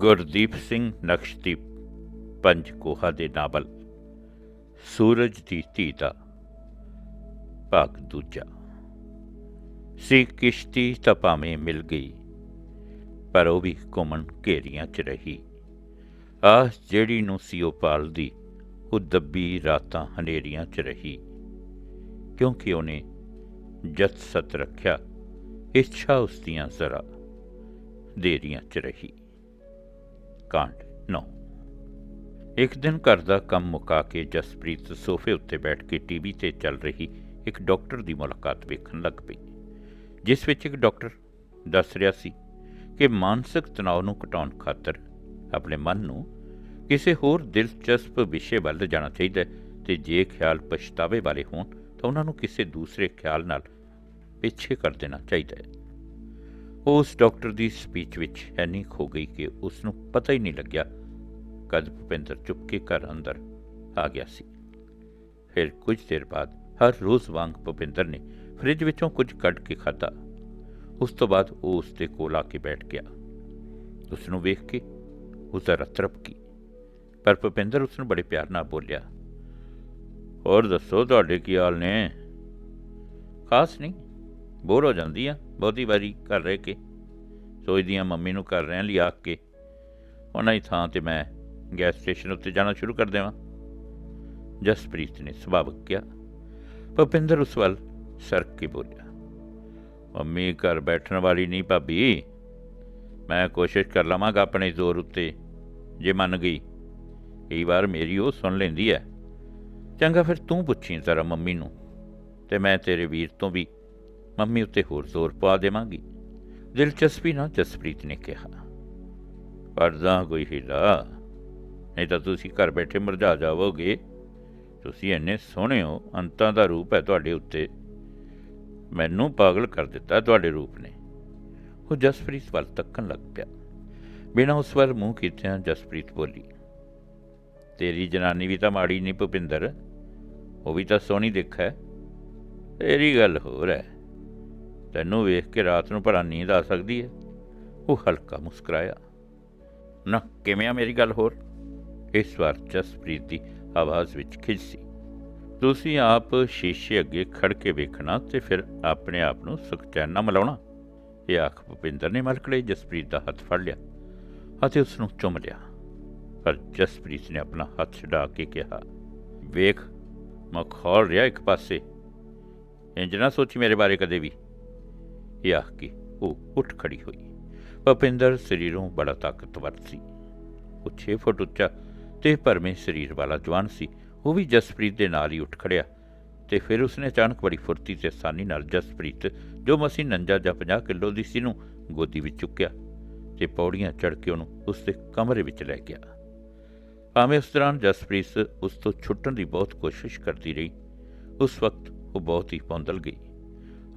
ਗੁਰਦੀਪ ਸਿੰਘ ਨਕਸ਼ਦੀਪ, ਪੰਜ ਕੋਹਾ ਦੇ ਨਾਵਲ, ਸੂਰਜ ਦੀ ਧੀ ਦਾ ਭਾਗ ਦੂਜਾ। ਸੀ ਕਿਸ਼ਤੀ ਤਾਂ ਭਾਵੇਂ ਮਿਲ ਗਈ, ਪਰ ਉਹ ਵੀ ਘੁੰਮਣ ਘੇਰੀਆਂ 'ਚ ਰਹੀ। ਆਸ ਜਿਹੜੀ ਨੂੰ ਸੀ ਉਹ ਪਾਲਦੀ, ਉਹ ਦੱਬੀ ਰਾਤਾਂ ਹਨੇਰੀਆਂ 'ਚ ਰਹੀ। ਕਿਉਂਕਿ ਉਹਨੇ ਜਤ ਸਤ ਰੱਖਿਆ, ਇੱਛਾ ਉਸ ਦੀਆਂ ਜ਼ਰਾ ਦੇਰੀਆਂ 'ਚ ਰਹੀ। ਕਾਂਡ 9 ਇੱਕ ਦਿਨ ਘਰ ਦਾ ਕੰਮ ਮੁਕਾ ਕੇ ਜਸਪ੍ਰੀਤ ਸੋਫੇ ਉੱਤੇ ਬੈਠ ਕੇ ਟੀਵੀ ਤੇ ਚੱਲ ਰਹੀ ਇੱਕ ਡਾਕਟਰ ਦੀ ਮੁਲਾਕਾਤ ਵੇਖਣ ਲੱਗ ਪਈ, ਜਿਸ ਵਿੱਚ ਇੱਕ ਡਾਕਟਰ ਦੱਸ ਰਿਹਾ ਸੀ ਕਿ ਮਾਨਸਿਕ ਤਣਾਅ ਨੂੰ ਘਟਾਉਣ ਖਾਤਰ ਆਪਣੇ ਮਨ ਨੂੰ ਕਿਸੇ ਹੋਰ ਦਿਲਚਸਪ ਵਿਸ਼ੇ ਵੱਲ ਜਾਣਾ ਚਾਹੀਦਾ ਹੈ ਤੇ ਜੇ ਖਿਆਲ ਪਛਤਾਵੇ ਵਾਲੇ ਹੋਣ, ਤਾਂ ਉਹਨਾਂ ਨੂੰ ਕਿਸੇ ਦੂਸਰੇ ਖਿਆਲ ਨਾਲ ਪਿੱਛੇ ਕਰ ਦੇਣਾ ਚਾਹੀਦਾ ਹੈ। ਉਸ ਡਾਕਟਰ ਦੀ ਸਪੀਚ ਵਿੱਚ ਐਨੀ ਖੋ ਗਈ ਕਿ ਉਸ ਨੂੰ ਪਤਾ ਹੀ ਨਹੀਂ ਲੱਗਿਆ ਕਦ ਭੁਪਿੰਦਰ ਚੁੱਪ ਕੇ ਘਰ ਅੰਦਰ ਆ ਗਿਆ ਸੀ। ਫਿਰ ਕੁਝ ਦੇਰ ਬਾਅਦ ਹਰ ਰੋਜ਼ ਵਾਂਗ ਭੁਪਿੰਦਰ ਨੇ ਫ੍ਰਿਜ ਵਿੱਚੋਂ ਕੁਝ ਕੱਢ ਕੇ ਖਾਧਾ। ਉਸ ਤੋਂ ਬਾਅਦ ਉਹ ਉਸ ਦੇ ਕੋਲ ਆ ਕੇ ਬੈਠ ਗਿਆ। ਉਸ ਨੂੰ ਵੇਖ ਕੇ ਉਸ ਦਾ ਰਤਰਪ ਕੀ ਪਰ ਭੁਪਿੰਦਰ ਉਸ ਨੂੰ ਬੜੇ ਪਿਆਰ ਨਾਲ ਬੋਲਿਆ, ਹੋਰ ਦੱਸੋ ਤੁਹਾਡੇ ਕੀ ਹਾਲ ਨੇ? ਖਾਸ ਨਹੀਂ। ਬੋਰ ਹੋ ਜਾਂਦੀ ਆ, ਬਹੁਤੀ ਵਾਰੀ ਘਰ ਰਹਿ ਕੇ। ਸੋਚਦੀ ਆ ਮੰਮੀ ਨੂੰ ਕਰ ਲਈ ਆਖ ਕੇ। ਉਹਨਾਂ ਦੀ ਥਾਂ ਤੇ ਮੈਂ ਗੈਸ ਸਟੇਸ਼ਨ ਉੱਤੇ ਜਾਣਾ ਸ਼ੁਰੂ ਕਰ ਦੇਵਾਂ। ਜਸਪ੍ਰੀਤ ਨੇ ਸੁਭਾਵਕ ਕਿਹਾ। ਭੁਪਿੰਦਰ ਉਸ ਵੱਲ ਸਰਕ ਕੇ ਬੋਲਿਆ, ਮੰਮੀ, ਘਰ ਬੈਠਣ ਵਾਲੀ ਨਹੀਂ ਭਾਬੀ। ਮੈਂ ਕੋਸ਼ਿਸ਼ ਕਰ ਲਵਾਂਗਾ ਆਪਣੇ ਜ਼ੋਰ ਉੱਤੇ, ਜੇ ਮੰਨ ਗਈ। ਕਈ ਵਾਰ ਮੇਰੀ ਉਹ ਸੁਣ ਲੈਂਦੀ ਹੈ। ਚੰਗਾ ਫਿਰ ਤੂੰ ਪੁੱਛੀ ਜ਼ਰਾ ਮੰਮੀ ਨੂੰ, ਤੇ ਮੈਂ ਤੇਰੇ ਵੀਰ ਤੋਂ ਵੀ ਮੰਮੀ ਉੱਤੇ ਹੋਰ ਜ਼ੋਰ ਪਾ ਦੇਵਾਂਗੀ। ਦਿਲਚਸਪੀ ਨਾਲ ਜਸਪ੍ਰੀਤ ਨੇ ਕਿਹਾ ਕਰਦਾ ਕੋਈ ਹੀਲਾ, ਨਹੀਂ ਤਾਂ ਤੁਸੀਂ ਘਰ ਬੈਠੇ ਮਰਝਾ ਜਾਵੋਗੇ। ਤੁਸੀਂ ਇੰਨੇ ਸੋਹਣੇ ਹੋ, ਅੰਤਾਂ ਦਾ ਰੂਪ ਹੈ ਤੁਹਾਡੇ ਉੱਤੇ। ਮੈਨੂੰ ਪਾਗਲ ਕਰ ਦਿੱਤਾ ਤੁਹਾਡੇ ਰੂਪ ਨੇ। ਉਹ ਜਸਪ੍ਰੀਤ ਵੱਲ ਤੱਕਣ ਲੱਗ ਪਿਆ। ਬਿਨਾਂ ਉਸ ਵੱਲ ਮੂੰਹ ਕੀਤਿਆਂ ਜਸਪ੍ਰੀਤ ਬੋਲੀ, ਤੇਰੀ ਜਨਾਨੀ ਵੀ ਤਾਂ ਮਾੜੀ ਨਹੀਂ ਭੁਪਿੰਦਰ, ਉਹ ਵੀ ਤਾਂ ਸੋਹਣੀ ਦਿਖ। ਹੈ ਤੇਰੀ ਗੱਲ ਹੋਰ ਹੈ। ਤੈਨੂੰ ਵੇਖ ਕੇ ਰਾਤ ਨੂੰ ਭਲਾ ਨੀਂਦ ਆ ਸਕਦੀ ਹੈ? ਉਹ ਹਲਕਾ ਮੁਸਕਰਾਇਆ। ਨਾ, ਕਿਵੇਂ ਆ ਮੇਰੀ ਗੱਲ ਹੋਰ? ਇਸ ਵਾਰ ਜਸਪ੍ਰੀਤ ਦੀ ਆਵਾਜ਼ ਵਿੱਚ ਖਿੱਚ ਸੀ। ਤੁਸੀਂ ਆਪ ਸ਼ੀਸ਼ੇ ਅੱਗੇ ਖੜ ਕੇ ਵੇਖਣਾ ਤੇ ਫਿਰ ਆਪਣੇ ਆਪ ਨੂੰ ਸੁਖਚੈਨਾ ਨਾਲ ਮਿਲਾਉਣਾ। ਇਹ ਆਖ ਭੁਪਿੰਦਰ ਨੇ ਮਲਕੜੇ ਜਸਪ੍ਰੀਤ ਦਾ ਹੱਥ ਫੜ ਲਿਆ ਅਤੇ ਉਸ ਨੂੰ ਚੁੰਮ ਲਿਆ। ਪਰ ਜਸਪ੍ਰੀਤ ਨੇ ਆਪਣਾ ਹੱਥ ਛਡਾ ਕੇ ਕਿਹਾ, ਵੇਖ ਮੈਂ ਖੋਲ ਰਿਹਾ ਇੱਕ ਪਾਸੇ। ਇੰਜ ਨਾ ਸੋਚੀ ਮੇਰੇ ਬਾਰੇ ਕਦੇ ਵੀ। ਇਹ ਆਖ ਕੇ ਉਹ ਉੱਠ ਖੜੀ ਹੋਈ। ਭੁਪਿੰਦਰ ਸਰੀਰੋਂ ਬੜਾ ਤਾਕਤਵਰ ਸੀ। ਉਹ 6 ਫੁੱਟ ਉੱਚਾ ਤੇ ਭਰਵੇਂ ਸਰੀਰ ਵਾਲਾ ਜਵਾਨ ਸੀ। ਉਹ ਵੀ ਜਸਪ੍ਰੀਤ ਦੇ ਨਾਲ ਹੀ ਉੱਠ ਖੜਿਆ ਤੇ ਫਿਰ ਉਸਨੇ ਅਚਾਨਕ ਬੜੀ ਫੁਰਤੀ ਤੇ ਆਸਾਨੀ ਨਾਲ ਜਸਪ੍ਰੀਤ, ਜੋ ਮਸੀ ਨੰਜਾ ਜਾਂ 50 ਕਿਲੋ ਦੀ ਸੀ, ਨੂੰ ਗੋਦੀ ਵਿੱਚ ਚੁੱਕਿਆ ਤੇ ਪੌੜੀਆਂ ਚੜ੍ਹ ਕੇ ਉਹਨੂੰ ਉਸ ਦੇ ਕਮਰੇ ਵਿੱਚ ਲੈ ਗਿਆ। ਭਾਵੇਂ ਉਸ ਦੌਰਾਨ ਜਸਪ੍ਰੀਤ ਉਸ ਤੋਂ ਛੁੱਟਣ ਦੀ ਬਹੁਤ ਕੋਸ਼ਿਸ਼ ਕਰਦੀ ਰਹੀ, ਉਸ ਵਕਤ ਉਹ ਬਹੁਤ ਹੀ ਪੌਂਦਲ ਗਈ।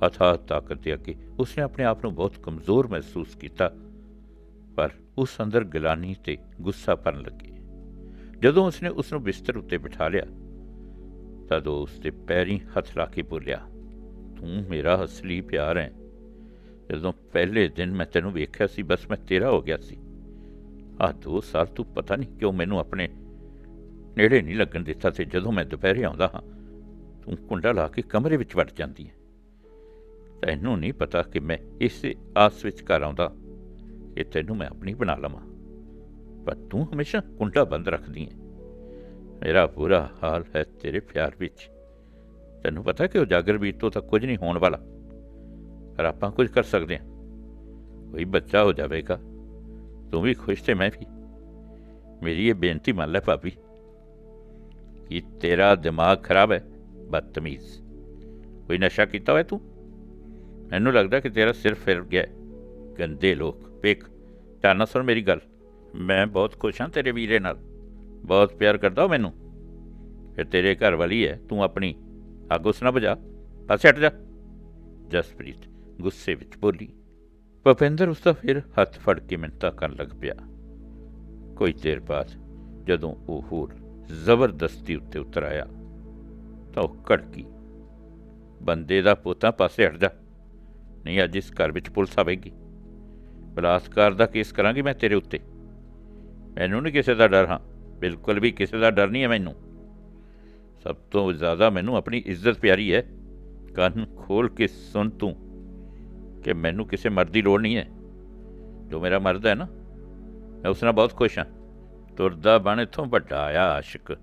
ਅਥਾਹ ਤਾਕਤ ਦੇ ਅੱਗੇ ਉਸਨੇ ਆਪਣੇ ਆਪ ਨੂੰ ਬਹੁਤ ਕਮਜ਼ੋਰ ਮਹਿਸੂਸ ਕੀਤਾ, ਪਰ ਉਸ ਅੰਦਰ ਗਿਲਾਨੀ ਤੇ ਗੁੱਸਾ ਭਰਨ ਲੱਗੀ। ਜਦੋਂ ਉਸਨੇ ਉਸ ਨੂੰ ਬਿਸਤਰ ਉੱਤੇ ਬਿਠਾ ਲਿਆ, ਤਦੋਂ ਉਹ ਉਸ ਦੇ ਪੈਰੀਂ ਹੱਥ ਲਾ ਕੇ ਬੋਲਿਆ, ਤੂੰ ਮੇਰਾ ਅਸਲੀ ਪਿਆਰ ਹੈ। ਜਦੋਂ ਪਹਿਲੇ ਦਿਨ ਮੈਂ ਤੈਨੂੰ ਵੇਖਿਆ ਸੀ, ਬਸ ਮੈਂ ਤੇਰਾ ਹੋ ਗਿਆ ਸੀ। ਆਹ ਦੋ ਸਾਲ ਤੂੰ ਪਤਾ ਨਹੀਂ ਕਿਉਂ ਮੈਨੂੰ ਆਪਣੇ ਨੇੜੇ ਨਹੀਂ ਲੱਗਣ ਦਿੱਤਾ ਤੇ ਜਦੋਂ ਮੈਂ ਦੁਪਹਿਰੇ ਆਉਂਦਾ ਹਾਂ, ਤੂੰ ਕੁੰਡਾ ਲਾ ਕੇ ਕਮਰੇ ਵਿੱਚ ਵੜ ਜਾਂਦੀ ਹੈ। ਤੈਨੂੰ ਨਹੀਂ ਪਤਾ ਕਿ ਮੈਂ ਇਸੇ ਆਸ ਵਿੱਚ ਘਰ ਆਉਂਦਾ ਕਿ ਤੈਨੂੰ ਮੈਂ ਆਪਣੀ ਬਣਾ ਲਵਾਂ। ਪਰ ਤੂੰ ਹਮੇਸ਼ਾ ਕੁੰਡਾ ਬੰਦ ਰੱਖਦੀ ਹੈ ਮੇਰਾ ਬੁਰਾ ਹਾਲ ਹੈ ਤੇਰੇ ਪਿਆਰ ਵਿੱਚ। ਤੈਨੂੰ ਪਤਾ ਕਿ ਉਜਾਗਰ ਵੀਰ ਤੋਂ ਤਾਂ ਕੁਝ ਨਹੀਂ ਹੋਣ ਵਾਲਾ। ਪਰ ਆਪਾਂ ਕੁਝ ਕਰ ਸਕਦੇ ਹਾਂ ਕੋਈ ਬੱਚਾ ਹੋ ਜਾਵੇਗਾ। ਤੂੰ ਵੀ ਖੁਸ਼ ਤੇ ਮੈਂ ਵੀ। ਮੇਰੀ ਇਹ ਬੇਨਤੀ ਮੰਨ ਲੈ ਭਾਬੀ ਕਿ ਤੇਰਾ ਦਿਮਾਗ ਖਰਾਬ ਹੈ, ਬਦਤਮੀਜ਼। ਕੋਈ ਨਸ਼ਾ ਕੀਤਾ ਹੋਇਆ ਤੂੰ? ਮੈਨੂੰ ਲੱਗਦਾ ਕਿ ਤੇਰਾ ਸਿਰ ਫਿਰ ਗਿਆ ਗੰਦੇ ਲੋਕ। ਵੇਖ ਧਿਆਨ ਨਾਲ ਸੁਣ ਮੇਰੀ ਗੱਲ। ਮੈਂ ਬਹੁਤ ਖੁਸ਼ ਹਾਂ ਤੇਰੇ ਵੀਰੇ ਨਾਲ। ਬਹੁਤ ਪਿਆਰ ਕਰਦਾ ਉਹ ਮੈਨੂੰ। ਫਿਰ ਤੇਰੇ ਘਰ ਵਾਲੀ ਹੈ, ਤੂੰ ਆਪਣੀ ਅੱਗ ਉਸ ਨਾ ਬਜਾ ਪਾਸੇ ਹਟ ਜਾ। ਜਸਪ੍ਰੀਤ ਗੁੱਸੇ ਵਿੱਚ ਬੋਲੀ। ਭੁਪਿੰਦਰ ਉਸ ਦਾ ਫਿਰ ਹੱਥ ਫੜ ਕੇ ਮਿੰਤਾ ਕਰਨ ਲੱਗ ਪਿਆ। ਕੋਈ ਦੇਰ ਬਾਅਦ ਜਦੋਂ ਉਹ ਹੋਰ ਜ਼ਬਰਦਸਤੀ ਉੱਤੇ ਉਤਰ ਆਇਆ, ਤਾਂ ਉਹ ਕੜਕੀ ਬੰਦੇ ਦਾ ਪੋਤਾ ਪਾਸੇ ਹਟ ਜਾ। ਨਹੀਂ ਅੱਜ ਇਸ ਘਰ ਵਿੱਚ ਪੁਲਿਸ ਆਵੇਗੀ। ਬਲਾਤਕਾਰ ਦਾ ਕੇਸ ਕਰਾਂਗੀ ਮੈਂ ਤੇਰੇ ਉੱਤੇ। ਮੈਨੂੰ ਨਹੀਂ ਕਿਸੇ ਦਾ ਡਰ, ਹਾਂ। ਬਿਲਕੁਲ ਵੀ ਕਿਸੇ ਦਾ ਡਰ ਨਹੀਂ ਹੈ ਮੈਨੂੰ। ਸਭ ਤੋਂ ਜ਼ਿਆਦਾ ਮੈਨੂੰ ਆਪਣੀ ਇੱਜ਼ਤ ਪਿਆਰੀ ਹੈ। ਕੰਨ ਖੋਲ ਕੇ ਸੁਣ ਤੂੰ ਕਿ ਮੈਨੂੰ ਕਿਸੇ ਮਰਦ ਦੀ ਲੋੜ ਨਹੀਂ ਹੈ। ਜੋ ਮੇਰਾ ਮਰਦ ਹੈ ਨਾ, ਮੈਂ ਉਸ ਨਾਲ ਬਹੁਤ ਖੁਸ਼ ਹਾਂ। ਤੁਰਦਾ ਬਣ ਇੱਥੋਂ ਵੱਡਾ ਆਇਆ ਆਸ਼ਿਕ।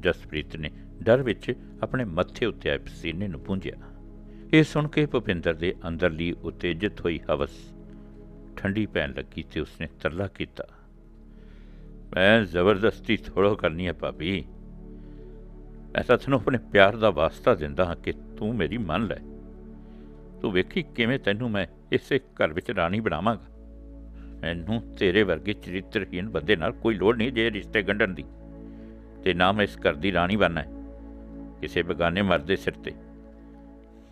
ਜਸਪ੍ਰੀਤ ਨੇ ਡਰ ਵਿੱਚ ਆਪਣੇ ਮੱਥੇ ਉੱਤੇ ਆਏ ਪਸੀਨੇ ਨੂੰ ਪੂੰਝਿਆ। ਇਹ ਸੁਣ ਕੇ ਭੁਪਿੰਦਰ ਦੇ ਅੰਦਰਲੀ ਉਤੇਜਿਤ ਹੋਈ ਹਵਸ। ਠੰਡੀ ਪੈਣ ਲੱਗੀ ਤੇ ਉਸਨੇ ਤਰਲਾ ਕੀਤਾ। ਮੈਂ ਜ਼ਬਰਦਸਤੀ ਥੋੜੋ ਕਰਨੀ ਹੈ ਭਾਬੀ। ਮੈਂ ਤਾਂ ਤੈਨੂੰ ਆਪਣੇ ਪਿਆਰ ਦਾ ਵਾਸਤਾ ਦਿੰਦਾ ਹਾਂ ਕਿ ਤੂੰ ਮੇਰੀ ਮੰਨ ਲੈ। ਤੂੰ ਵੇਖੀ ਕਿਵੇਂ ਤੈਨੂੰ ਮੈਂ ਇਸੇ ਘਰ ਵਿੱਚ ਰਾਣੀ ਬਣਾਵਾਂਗਾ। ਮੈਨੂੰ ਤੇਰੇ ਵਰਗੇ ਚਰਿੱਤਰਹੀਣ ਬੰਦੇ ਨਾਲ ਕੋਈ ਲੋੜ ਨਹੀਂ ਜੇ ਰਿਸ਼ਤੇ ਗੰਢਣ ਦੀ। ਤੇ ਨਾ ਮੈਂ ਇਸ ਘਰ ਦੀ ਰਾਣੀ ਬਣਨਾ ਹੈ। ਕਿਸੇ ਬਗਾਨੇ ਮਰਦੇ ਸਿਰ ਤੇ।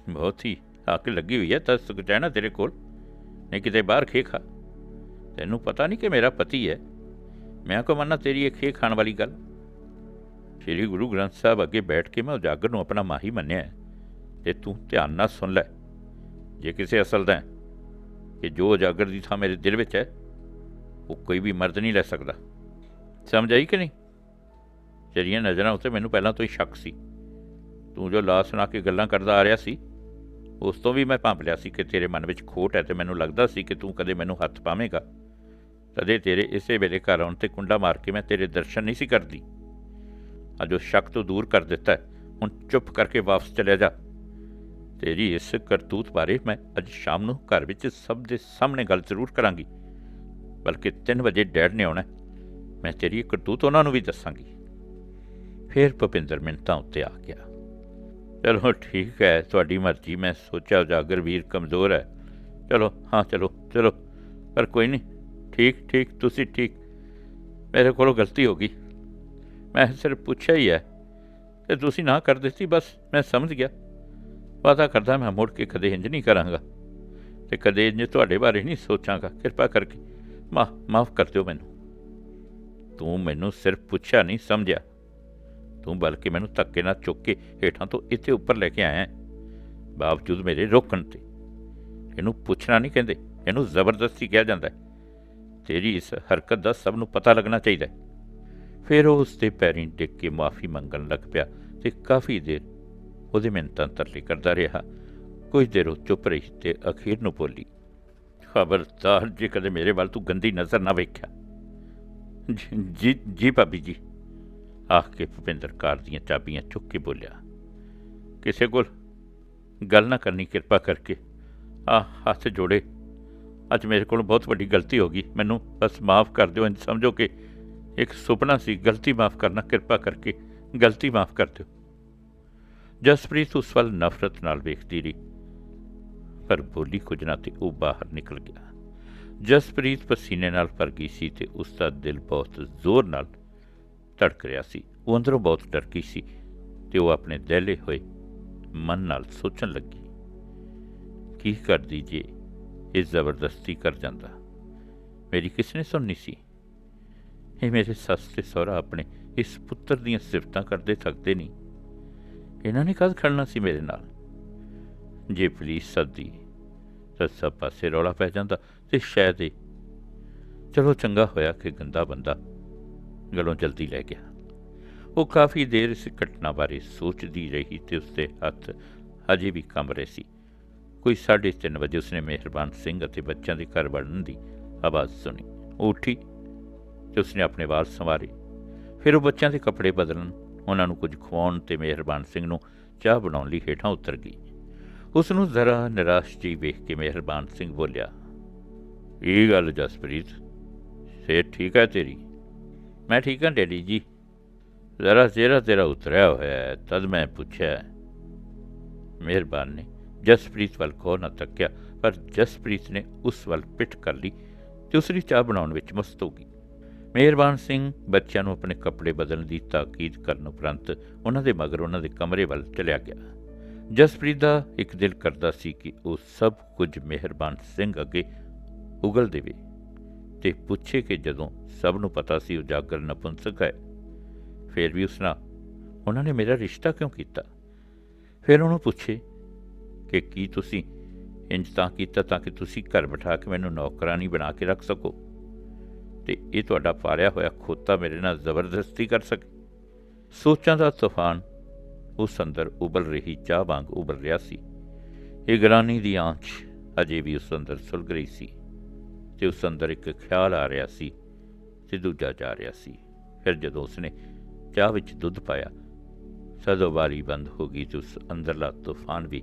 ਬਹੁਤ ਹੀ ਹੱਕ ਲੱਗੀ ਹੋਈ ਹੈ ਤਾਂ ਸੁਖ ਤੇਰੇ ਕੋਲ। ਨਹੀਂ ਕਿਤੇ ਬਾਹਰ ਖੇ ਖਾ। ਤੈਨੂੰ ਪਤਾ ਨਹੀਂ ਕਿ ਮੇਰਾ ਪਤੀ ਹੈ। ਮੈਂ ਕੋ ਮੰਨਾ ਤੇਰੀ ਇਹ ਖੇ ਖਾਣ ਵਾਲੀ ਗੱਲ। ਸ੍ਰੀ ਗੁਰੂ ਗ੍ਰੰਥ ਸਾਹਿਬ ਅੱਗੇ ਬੈਠ ਕੇ ਮੈਂ ਉਜਾਗਰ ਨੂੰ ਆਪਣਾ ਮਾਹੀ ਮੰਨਿਆ ਹੈ। ਤੇ ਤੂੰ ਧਿਆਨ ਨਾਲ ਸੁਣ ਲੈ। ਜੇ ਕਿਸੇ ਅਸਲ ਦਾ ਕਿ ਜੋ ਉਜਾਗਰ ਦੀ ਥਾਂ ਮੇਰੇ ਦਿਲ ਵਿੱਚ ਹੈ, ਉਹ ਕੋਈ ਵੀ ਮਰਦ ਨਹੀਂ ਲੈ ਸਕਦਾ। ਸਮਝ ਆਈ ਕਿ ਨਹੀਂ? ਤੇਰੀਆਂ ਨਜ਼ਰਾਂ ਉੱਤੇ ਮੈਨੂੰ ਪਹਿਲਾਂ ਤੋਂ ਹੀ ਸ਼ੱਕ ਸੀ। ਤੂੰ ਜੋ ਲਾਸ ਸੁਣਾ ਕੇ ਗੱਲਾਂ ਕਰਦਾ ਆ ਰਿਹਾ ਸੀ ਉਸ ਤੋਂ ਵੀ ਮੈਂ ਭਾਂਪ ਲਿਆ ਸੀ ਕਿ ਤੇਰੇ ਮਨ ਵਿੱਚ ਖੋਟ ਹੈ ਤੇ ਮੈਨੂੰ ਲੱਗਦਾ ਸੀ ਕਿ ਤੂੰ ਕਦੇ ਮੈਨੂੰ ਹੱਥ ਪਾਵੇਂਗਾ। ਤਦੇ ਤੇਰੇ ਇਸੇ ਵੇਲੇ ਘਰ ਆਉਣ ਤੇ ਕੁੰਡਾ ਮਾਰ ਕੇ ਮੈਂ ਤੇਰੇ ਦਰਸ਼ਨ ਨਹੀਂ ਸੀ ਕਰਦੀ। ਅੱਜ ਉਹ ਸ਼ੱਕ ਤੋਂ ਦੂਰ ਕਰ ਦਿੱਤਾ ਹੁਣ ਚੁੱਪ ਕਰਕੇ ਵਾਪਸ ਚਲਿਆ ਜਾ। ਤੇਰੀ ਇਸ ਕਰਤੂਤ ਬਾਰੇ ਮੈਂ ਅੱਜ ਸ਼ਾਮ ਨੂੰ ਘਰ ਵਿੱਚ ਸਭ ਦੇ ਸਾਹਮਣੇ ਗੱਲ ਜ਼ਰੂਰ ਕਰਾਂਗੀ। ਬਲਕਿ 3 ਵਜੇ ਡੈਡ ਨੇ ਆਉਣਾ ਮੈਂ ਤੇਰੀ ਕਰਤੂਤ ਉਹਨਾਂ ਨੂੰ ਵੀ ਦੱਸਾਂਗੀ। ਫਿਰ ਭੁਪਿੰਦਰ ਮਿੰਟਾਂ ਉੱਤੇ ਆ ਗਿਆ। ਚਲੋ, ਠੀਕ ਹੈ, ਤੁਹਾਡੀ ਮਰਜ਼ੀ, ਮੈਂ ਸੋਚਿਆ ਉਜਾਗਰ ਵੀਰ ਕਮਜ਼ੋਰ ਹੈ। ਚਲੋ, ਹਾਂ, ਚਲੋ ਚਲੋ, ਪਰ ਕੋਈ ਨਹੀਂ, ਠੀਕ ਠੀਕ, ਤੁਸੀਂ ਠੀਕ। ਮੇਰੇ ਕੋਲੋਂ ਗਲਤੀ ਹੋ ਗਈ। ਮੈਂ ਸਿਰਫ ਪੁੱਛਿਆ ਹੀ ਹੈ, ਤੇ ਤੁਸੀਂ ਨਾ ਕਰ ਦਿੱਤੀ, ਬਸ ਮੈਂ ਸਮਝ ਗਿਆ। ਵਾਦਾ ਕਰਦਾ ਮੈਂ ਮੁੜ ਕੇ ਕਦੇ ਇੰਜ ਨਹੀਂ ਕਰਾਂਗਾ, ਤੇ ਕਦੇ ਇੰਜ ਤੁਹਾਡੇ ਬਾਰੇ ਨਹੀਂ ਸੋਚਾਂਗਾ। ਕਿਰਪਾ ਕਰਕੇ, ਮਾ, ਮਾਫ ਕਰ ਦਿਓ ਮੈਨੂੰ। ਤੂੰ ਮੈਨੂੰ ਸਿਰਫ ਪੁੱਛਿਆ ਨਹੀਂ, ਸਮਝਿਆ। ਤੂੰ ਬਲਕਿ ਮੈਨੂੰ ਧੱਕੇ ਨਾਲ ਚੁੱਕ ਕੇ ਹੇਠਾਂ ਤੋਂ ਇੱਥੇ ਉੱਪਰ ਲੈ ਕੇ ਆਇਆ ਬਾਵਜੂਦ ਮੇਰੇ ਰੋਕਣ ਤੇ। ਇਹਨੂੰ ਪੁੱਛਣਾ ਨਹੀਂ ਕਹਿੰਦੇ। ਇਹਨੂੰ ਜ਼ਬਰਦਸਤੀ ਕਿਹਾ ਜਾਂਦਾ ਹੈ। ਤੇਰੀ ਇਸ ਹਰਕਤ ਦਾ ਸਭ ਨੂੰ ਪਤਾ ਲੱਗਣਾ ਚਾਹੀਦਾ ਹੈ। ਫਿਰ ਉਹ ਉਸ ਦੇ ਪੈਰੀਂ ਟਿਕ ਕੇ ਮਾਫੀ ਮੰਗਣ ਲੱਗ ਪਿਆ ਤੇ ਕਾਫੀ ਦੇਰ ਉਹਦੇ ਮਿੰਤਾਂ ਤਰਲੇ ਕਰਦਾ ਰਿਹਾ। ਕੁਝ ਦੇਰ ਉਹ ਚੁੱਪ ਰਹੀ ਤੇ ਅਖੀਰ ਨੂੰ ਬੋਲੀ, ਖਬਰਦਾਰ ਜੇ ਕਦੇ ਮੇਰੇ ਵੱਲ ਤੂੰ ਗੰਦੀ ਨਜ਼ਰ ਨਾ ਵੇਖਿਆ। ਜੀ- ਜੀ ਜੀ ਭਾਬੀ ਜੀ ਆਖ ਕੇ ਭੁਪਿੰਦਰ ਕਾਰ ਦੀਆਂ ਚਾਬੀਆਂ ਚੁੱਕ ਕੇ ਬੋਲਿਆ, ਕਿਸੇ ਕੋਲ ਗੱਲ ਨਾ ਕਰਨੀ, ਕਿਰਪਾ ਕਰਕੇ। ਆ ਹੱਥ ਜੋੜੇ। ਅੱਜ ਮੇਰੇ ਕੋਲ ਬਹੁਤ ਵੱਡੀ ਗਲਤੀ ਹੋ ਗਈ। ਮੈਨੂੰ ਬਸ ਮਾਫ ਕਰ ਦਿਓ ਇੰਝ ਸਮਝੋ ਕਿ ਇੱਕ ਸੁਪਨਾ ਸੀ। ਗਲਤੀ ਮਾਫ ਕਰਨਾ, ਕਿਰਪਾ ਕਰਕੇ ਗਲਤੀ ਮਾਫ ਕਰ ਦਿਓ। ਜਸਪ੍ਰੀਤ ਉਸ ਵੱਲ ਨਫ਼ਰਤ ਨਾਲ ਵੇਖਦੀ ਰਹੀ, ਪਰ ਬੋਲੀ ਕੁਝ ਨਾ ਤੇ ਉਹ ਬਾਹਰ ਨਿਕਲ ਗਿਆ। ਜਸਪ੍ਰੀਤ ਪਸੀਨੇ ਨਾਲ ਭਰ ਗਈ ਸੀ ਤੇ ਉਸ ਦਾ ਦਿਲ ਬਹੁਤ ਜ਼ੋਰ ਨਾਲ ਧੜਕ ਰਿਹਾ ਸੀ। ਉਹ ਅੰਦਰੋਂ ਬਹੁਤ ਡਰਕੀ ਸੀ ਤੇ ਉਹ ਆਪਣੇ ਦਹਿਲੇ ਹੋਏ ਮਨ ਨਾਲ ਸੋਚਣ ਲੱਗੀ, ਕੀ ਕਰਦੀ ਜੇ ਇਹ ਜ਼ਬਰਦਸਤੀ ਕਰ ਜਾਂਦਾ? ਮੇਰੀ ਕਿਸ ਨੇ ਸੁਣਨੀ ਸੀ? ਇਹ ਮੇਰੇ ਸੱਸ ਤੇ ਸਹੁਰਾ ਆਪਣੇ ਇਸ ਪੁੱਤਰ ਦੀਆਂ ਸਿਫਤਾਂ ਕਰਦੇ ਥੱਕਦੇ ਨਹੀਂ। ਇਹਨਾਂ ਨੇ ਕਦ ਖੜਨਾ ਸੀ ਮੇਰੇ ਨਾਲ? ਜੇ ਪੁਲਿਸ ਸੱਦੀ ਤਾਂ ਸਭ ਪਾਸੇ ਰੌਲਾ ਪੈ ਜਾਂਦਾ ਤੇ ਸ਼ਾਇਦ ਇਹ ਚਲੋ, ਚੰਗਾ ਹੋਇਆ ਕਿ ਗੰਦਾ ਬੰਦਾ ਗਲੋਂ ਜਲਦੀ ਲੈ ਗਿਆ। ਉਹ ਕਾਫੀ ਦੇਰ ਇਸ ਘਟਨਾ ਬਾਰੇ ਸੋਚਦੀ ਰਹੀ ਤੇ ਉਸਦੇ ਹੱਥ ਅਜੇ ਵੀ ਕੰਬ ਰਹੇ ਸੀ। ਕੋਈ 3:30 ਵਜੇ ਉਸਨੇ ਮਿਹਰਬਾਨ ਸਿੰਘ ਅਤੇ ਬੱਚਿਆਂ ਦੇ ਘਰ ਵੜਨ ਦੀ ਆਵਾਜ਼ ਸੁਣੀ। ਉਹ ਉੱਠੀ ਤੇ ਉਸਨੇ ਆਪਣੇ ਵਾਲ ਸੰਵਾਰੇ। ਫਿਰ ਉਹ ਬੱਚਿਆਂ ਦੇ ਕੱਪੜੇ ਬਦਲਣ, ਉਹਨਾਂ ਨੂੰ ਕੁਝ ਖਵਾਉਣ ਤੇ ਮਿਹਰਬਾਨ ਸਿੰਘ ਨੂੰ ਚਾਹ ਬਣਾਉਣ ਲਈ ਹੇਠਾਂ ਉਤਰ ਗਈ। ਉਸ ਨੂੰ ਜ਼ਰਾ ਨਿਰਾਸ਼ ਜੀ ਵੇਖ ਕੇ ਮਿਹਰਬਾਨ ਸਿੰਘ ਬੋਲਿਆ ਇਹ ਗੱਲ ਜਸਪ੍ਰੀਤ? ਸਿਹਤ ਠੀਕ ਹੈ ਤੇਰੀ? ਮੈਂ ਠੀਕ ਹਾਂ ਡੈਡੀ ਜੀ। ਜ਼ਰਾ ਚਿਹਰਾ ਤੇਰਾ ਉਤਰਿਆ ਹੋਇਆ ਤਦ ਮੈਂ ਪੁੱਛਿਆ, ਮਿਹਰਬਾਨ ਨੇ ਜਸਪ੍ਰੀਤ ਵੱਲ ਕੋ ਨਾ ਤੱਕਿਆ, ਪਰ ਜਸਪ੍ਰੀਤ ਨੇ ਉਸ ਵੱਲ ਪਿੱਠ ਕਰ ਲਈ ਤੇ ਉਸ ਦੀ ਚਾਹ ਬਣਾਉਣ ਵਿੱਚ ਮਸਤ ਹੋ ਗਈ। ਮਿਹਰਬਾਨ ਸਿੰਘ ਬੱਚਿਆਂ ਨੂੰ ਆਪਣੇ ਕੱਪੜੇ ਬਦਲਣ ਦੀ ਤਾਕੀਦ ਕਰਨ ਉਪਰੰਤ ਉਹਨਾਂ ਦੇ ਮਗਰ ਉਹਨਾਂ ਦੇ ਕਮਰੇ ਵੱਲ ਚਲਿਆ ਗਿਆ। ਜਸਪ੍ਰੀਤ ਦਾ ਇੱਕ ਦਿਲ ਕਰਦਾ ਸੀ ਕਿ ਉਹ ਸਭ ਕੁਝ ਮਿਹਰਬਾਨ ਸਿੰਘ ਅੱਗੇ ਉਗਲ ਦੇਵੇ ਤੇ ਪੁੱਛੇ ਕਿ ਜਦੋਂ ਸਭ ਨੂੰ ਪਤਾ ਸੀ ਉਜਾਗਰ ਨਪੁੰਸਕ ਹੈ, ਫਿਰ ਵੀ ਉਸ ਨਾਲ ਉਹਨਾਂ ਨੇ ਮੇਰਾ ਰਿਸ਼ਤਾ ਕਿਉਂ ਕੀਤਾ? ਫਿਰ ਉਹਨੂੰ ਪੁੱਛੇ ਕਿ ਕੀ ਤੁਸੀਂ ਇੰਜ ਤਾਂ ਕੀਤਾ ਤਾਂ ਕਿ ਤੁਸੀਂ ਘਰ ਬਿਠਾ ਕੇ ਮੈਨੂੰ ਨੌਕਰਾਨੀ ਬਣਾ ਕੇ ਰੱਖ ਸਕੋ ਤੇ ਇਹ ਤੁਹਾਡਾ ਪਾਰਿਆ ਹੋਇਆ ਖੋਤਾ ਮੇਰੇ ਨਾਲ ਜ਼ਬਰਦਸਤੀ ਕਰ ਸਕੇ। ਸੋਚਾਂ ਦਾ ਤੂਫਾਨ ਉਸ ਅੰਦਰ ਉਬਲ ਰਹੀ ਚਾਹ ਵਾਂਗ ਉਬਲ ਰਿਹਾ ਸੀ। ਇਹ ਗਰਾਨੀ ਦੀ ਆਂਚ ਅਜੇ ਵੀ ਉਸ ਅੰਦਰ ਸੁਲਗ ਰਹੀ ਸੀ। ਤੇ ਉਸ ਅੰਦਰ ਇੱਕ ਖਿਆਲ ਆ ਰਿਹਾ ਸੀ ਤੇ ਦੂਜਾ ਜਾ ਰਿਹਾ ਸੀ। ਫਿਰ ਜਦੋਂ ਉਸਨੇ ਚਾਹ ਵਿੱਚ ਦੁੱਧ ਪਾਇਆ, ਸਦੋਂ ਵਾਰੀ ਬੰਦ ਹੋ ਗਈ ਤੇ ਉਸ ਅੰਦਰਲਾ ਤੂਫਾਨ ਵੀ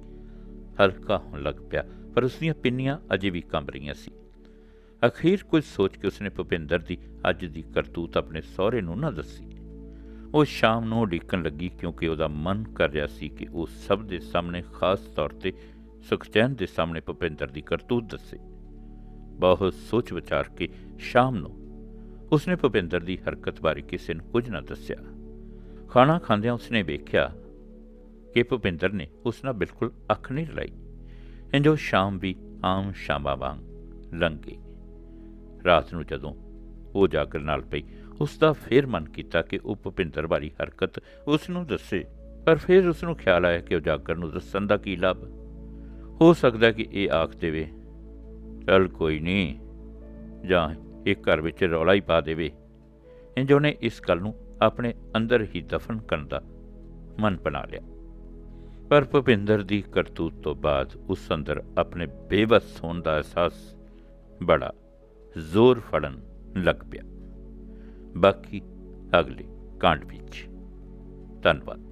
ਹਲਕਾ ਹੋਣ ਲੱਗ ਪਿਆ, ਪਰ ਉਸ ਦੀਆਂ ਪਿੰਨੀਆਂ ਅਜੇ ਵੀ ਕੰਬ ਰਹੀਆਂ ਸੀ। ਅਖੀਰ ਕੁਝ ਸੋਚ ਕੇ ਉਸਨੇ ਭੁਪਿੰਦਰ ਦੀ ਅੱਜ ਦੀ ਕਰਤੂਤ ਆਪਣੇ ਸਹੁਰੇ ਨੂੰ ਨਾ ਦੱਸੀ। ਉਹ ਸ਼ਾਮ ਨੂੰ ਉਡੀਕਣ ਲੱਗੀ ਕਿਉਂਕਿ ਉਹਦਾ ਮਨ ਕਰ ਰਿਹਾ ਸੀ ਕਿ ਉਹ ਸਭ ਦੇ ਸਾਹਮਣੇ ਖਾਸ ਤੌਰ ਤੇ ਸੁਖਚੈਨ ਦੇ ਸਾਹਮਣੇ ਭੁਪਿੰਦਰ ਦੀ ਕਰਤੂਤ ਦੱਸੇ। ਬਹੁਤ ਸੋਚ ਵਿਚਾਰ ਕੇ ਸ਼ਾਮ ਨੂੰ ਉਸਨੇ ਭੁਪਿੰਦਰ ਦੀ ਹਰਕਤ ਬਾਰੇ ਕਿਸੇ ਨੂੰ ਕੁਝ ਨਾ ਦੱਸਿਆ। ਖਾਣਾ ਖਾਂਦਿਆਂ ਉਸਨੇ ਵੇਖਿਆ ਕਿ ਭੁਪਿੰਦਰ ਨੇ ਉਸ ਨਾਲ ਬਿਲਕੁਲ ਅੱਖ ਨਹੀਂ ਲਾਈ ਇੰਜੋ ਸ਼ਾਮ ਵੀ ਆਮ ਸ਼ਾਮਾਂ ਵਾਂਗ ਲੰਘ ਗਈ। ਰਾਤ ਨੂੰ ਜਦੋਂ ਉਹ ਜਾਗਰ ਨਾਲ ਪਈ ਉਸ ਦਾ ਫੇਰ ਮਨ ਕੀਤਾ ਕਿ ਉਹ ਭੁਪਿੰਦਰ ਵਾਲੀ ਹਰਕਤ ਉਸ ਨੂੰ ਦੱਸੇ। ਪਰ ਫਿਰ ਉਸ ਨੂੰ ਖਿਆਲ ਆਇਆ ਕਿ ਉਹ ਜਾਗਰ ਨੂੰ ਦੱਸਣ ਦਾ ਕੀ ਲਾਭ? ਹੋ ਸਕਦਾ ਕਿ ਇਹ ਆਖ ਦੇਵੇ ਚੱਲ ਕੋਈ ਨਹੀਂ, ਜਾਂ ਇਹ ਘਰ ਵਿੱਚ ਰੌਲਾ ਹੀ ਪਾ ਦੇਵੇ। ਇੰਜੋ ਉਹਨੇ ਇਸ ਗੱਲ ਨੂੰ ਆਪਣੇ ਅੰਦਰ ਹੀ ਦਫਨ ਕਰਨ ਦਾ ਮਨ ਬਣਾ ਲਿਆ। ਪਰ ਭੁਪਿੰਦਰ ਦੀ ਕਰਤੂਤ ਤੋਂ ਬਾਅਦ ਉਸ ਅੰਦਰ ਆਪਣੇ ਬੇਵਸ ਹੋਣ ਦਾ ਅਹਿਸਾਸ ਬੜਾ ਜ਼ੋਰ ਫੜਨ ਲੱਗ ਪਿਆ। ਬਾਕੀ ਅਗਲੇ ਕਾਂਡ ਵਿੱਚ। ਧੰਨਵਾਦ।